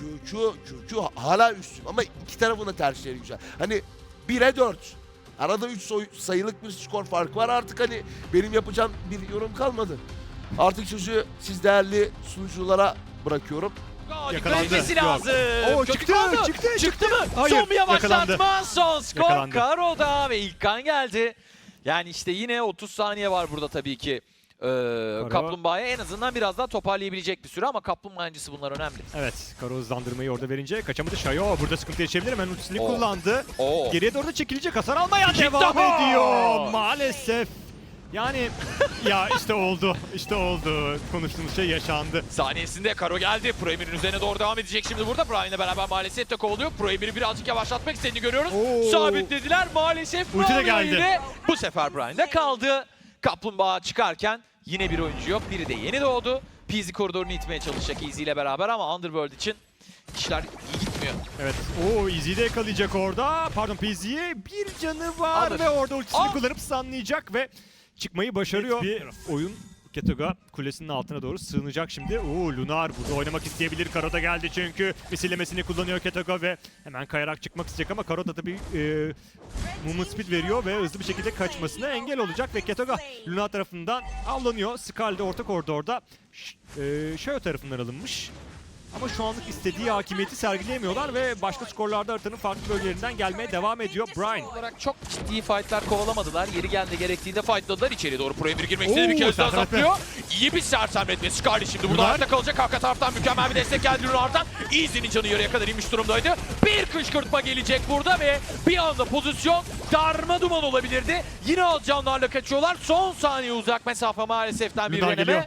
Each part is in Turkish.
Çuçu, Çuçu hala üstün ama iki tarafın da tercihleri güzel. Hani 1'e 4. Arada 3 sayılık bir skor farkı var. Artık hani benim yapacağım bir yorum kalmadı. Artık sözü siz değerli sunuculara bırakıyorum. Yakalandı. lazım. Oo, Kötü çıktı, kaldı. çıktı, Çıktı mı? Hayır, Son bir yavaşlatma. yakalandı. Son skor Yakalandı. Karo'da ve ilk kan geldi. Yani işte yine 30 saniye var burada tabii ki. Ee, Kaplumbağa'ya en azından biraz daha toparlayabilecek bir süre ama Kaplumbağacısı bunlar önemli. Evet, Karo hızlandırmayı orada verince kaçamadı Shayo. Burada sıkıntı yaşayabilir. Hemen ultisini Oo. kullandı. Oo. Geriye doğru da çekilecek. Hasar almaya İki devam daha. ediyor. Maalesef. Yani ya işte oldu. İşte oldu. Konuştuğumuz şey yaşandı. Saniyesinde Karo geldi. Pro Emir'in üzerine doğru devam edecek şimdi burada. Brian'le beraber maalesef de kovalıyor. Pro Emir'i birazcık yavaşlatmak istediğini görüyoruz. Oo. Sabitlediler maalesef. Ulti de geldi. yine. Bu sefer Brian'da kaldı. Kaplumbağa çıkarken yine bir oyuncu yok. Biri de yeni doğdu. Peasy koridorunu itmeye çalışacak Easy ile beraber ama Underworld için işler iyi gitmiyor. Evet. Oo Easy'yi de yakalayacak orada. Pardon Pizzi'ye bir canı var Alır. ve orada ultisini kullanıp stunlayacak ve çıkmayı başarıyor. Bir oyun Ketoga kulesinin altına doğru sığınacak şimdi. Oo Lunar burada oynamak isteyebilir. Karo da geldi çünkü misillemesini kullanıyor Ketoga ve hemen kayarak çıkmak isteyecek ama Karo da tabii e, movement speed veriyor ve hızlı bir şekilde kaçmasına engel olacak ve Ketoga Lunar tarafından avlanıyor. Skal de orta koridorda e, Shayo tarafından alınmış. Ama şu anlık istediği hakimiyeti sergileyemiyorlar ve başka skorlarda haritanın farklı bölgelerinden gelmeye devam ediyor. Brian. olarak çok ciddi fightlar kovalamadılar. Yeri geldi gerektiğinde fightladılar. İçeri doğru Pro Emir girmek istedi. Oo, Bir kez daha sersemletme. saplıyor. İyi bir sersemletme. Scarlet şimdi burada ayakta kalacak. Arka taraftan mükemmel bir destek geldi Lunar'dan. Easy'nin canı yarıya kadar inmiş durumdaydı. Bir kışkırtma gelecek burada ve bir anda pozisyon darma duman olabilirdi. Yine az canlarla kaçıyorlar. Son saniye uzak mesafe maaleseften bir Lunar deneme. geliyor.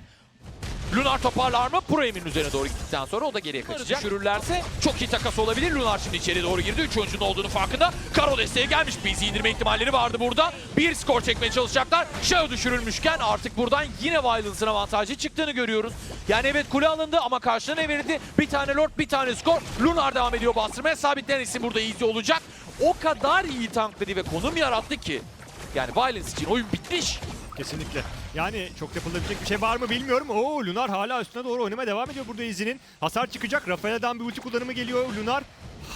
Lunar toparlar mı? Pro Emir'in üzerine doğru gittikten sonra o da geriye kaçacak. Düşürürlerse çok iyi takas olabilir. Lunar şimdi içeri doğru girdi. Üç oyuncunun olduğunu farkında. Karo desteğe gelmiş. Bizi indirme ihtimalleri vardı burada. Bir skor çekmeye çalışacaklar. Shadow düşürülmüşken artık buradan yine Violence'ın avantajı çıktığını görüyoruz. Yani evet kule alındı ama karşına ne verildi? Bir tane Lord, bir tane skor. Lunar devam ediyor bastırmaya. Sabitlenen isim burada easy olacak. O kadar iyi tankladı ve konum yarattı ki. Yani Violence için oyun bitmiş. Kesinlikle. Yani çok yapılabilecek bir şey var mı bilmiyorum. Oo Lunar hala üstüne doğru oynamaya devam ediyor burada izinin. Hasar çıkacak. Rafael'den bir ulti kullanımı geliyor. Lunar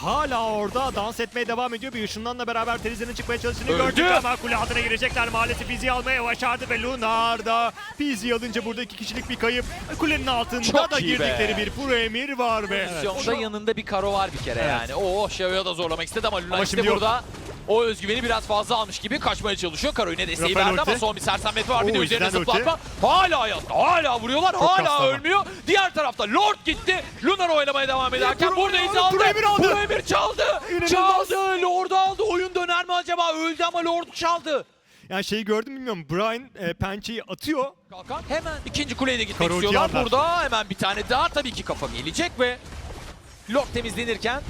hala orada dans etmeye devam ediyor. Bir ışınlanla beraber Teriza'nın çıkmaya çalıştığını Öldü. gördük ama kule altına girecekler. Maalesef Pizzi'yi almaya başardı ve Lunar da Pizzi'yi alınca burada iki kişilik bir kayıp. Kulenin altında Çok da iyi be. girdikleri bir pro emir var be. Pozisyonda yanında bir karo var bir kere Evet. yani. O Shao'ya da zorlamak istedi ama Luna Ama işte burada o özgüveni biraz fazla almış gibi kaçmaya çalışıyor. Karo yine desteği Rafael verdi ama son bir sersemleti var. Bir de üzerine izlen ulti. zıplatma. Hala hayatta. Hala vuruyorlar. Çok hala kastı ama. ölmüyor. Diğer tarafta Lord gitti. Lunar oynamaya devam ederken Pro- burada izi Pro aldı. Emir aldı. Pro Emir çaldı. İnanılmaz. Çaldı. Lord aldı. Oyun döner mi acaba? Öldü ama Lord çaldı. Yani şeyi gördüm bilmiyorum. Brian e, pençeyi atıyor. Kalkan hemen ikinci kuleye de gitmek Karocu istiyorlar. aldılar. Burada hemen bir tane daha tabii ki kafa gelecek ve Lord temizlenirken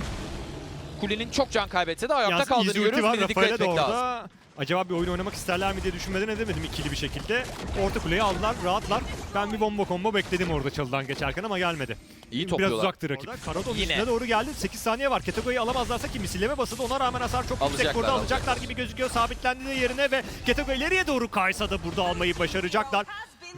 kulenin çok can kaybetse de ayakta ulti görüyoruz. var. Dikkat Rafael'e de etmek lazım. orada. Acaba bir oyun oynamak isterler mi diye düşünmeden edemedim ikili bir şekilde. Orta kuleyi aldılar, rahatlar. Ben bir bomba combo bekledim orada çalıdan geçerken ama gelmedi. İyi Biraz topluyorlar. uzaktı rakip. Karadon Yine. üstüne doğru geldi. 8 saniye var. Ketogo'yu alamazlarsa ki misilleme basıldı. Ona rağmen hasar çok yüksek. Alacaklar, Burada alacaklar. alacaklar gibi gözüküyor. Sabitlendi de yerine ve Ketogo ileriye doğru kaysa da burada almayı başaracaklar.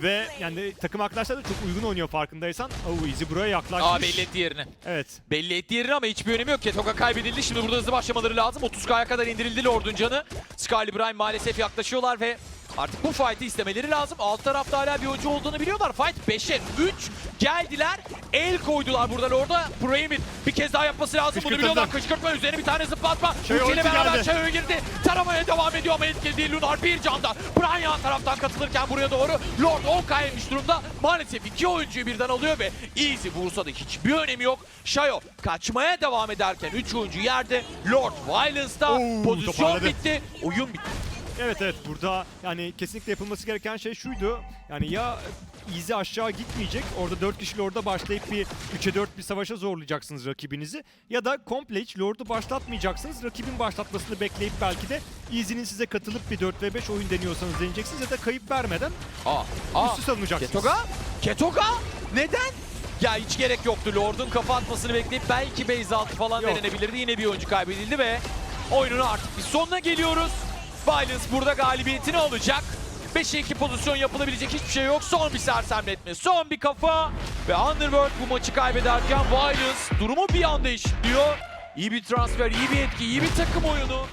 Ve yani takım arkadaşlar da çok uygun oynuyor farkındaysan. Oo Easy buraya yaklaşmış. Aa belli etti yerini. Evet. Belli etti yerini ama hiçbir önemi yok. Ketoga kaybedildi. Şimdi burada hızlı başlamaları lazım. 30K'ya kadar indirildi Lord'un canı. Scarlet Brine maalesef yaklaşıyorlar ve artık bu fight'i istemeleri lazım. Alt tarafta hala bir oyuncu olduğunu biliyorlar. Fight 5'e 3 geldiler. El koydular burada Lord'a. Proemir bir kez daha yapması lazım. Bunu biliyorlar. Kışkırtma üzerine bir tane zıplatma. Şayo Ülkeyle beraber geldi. Şayo'ya girdi. Taramaya devam ediyor ama etkili değil. Lunar bir candan. Brian yan taraftan katılırken buraya doğru Lord 10 kaymış durumda. Maalesef iki oyuncuyu birden alıyor ve Easy vursa da hiçbir önemi yok. Shayo kaçmaya devam ederken 3 oyuncu yerde. Lord Violence'da Oo, pozisyon toparladı. bitti. Oyun bitti. Evet evet burada yani kesinlikle yapılması gereken şey şuydu. Yani ya Easy aşağı gitmeyecek. Orada 4 kişi Lord'a başlayıp bir 3'e 4 bir savaşa zorlayacaksınız rakibinizi. Ya da komple hiç Lord'u başlatmayacaksınız. Rakibin başlatmasını bekleyip belki de Easy'nin size katılıp bir 4 ve 5 oyun deniyorsanız deneyeceksiniz. Ya da kayıp vermeden Aa, aa. üstü savunacaksınız. Ketoga? Ketoga? Neden? Ya hiç gerek yoktu. Lord'un kafa atmasını bekleyip belki base altı falan Yok. denenebilirdi. Yine bir oyuncu kaybedildi ve oyunun artık bir sonuna geliyoruz. Violence burada galibiyetini alacak. 5'e 2 pozisyon yapılabilecek hiçbir şey yok. Son bir sersemletme, son bir kafa Ve Underworld bu maçı kaybederken Violence durumu bir anda eşitliyor. İyi bir transfer, iyi bir etki, iyi bir takım oyunu.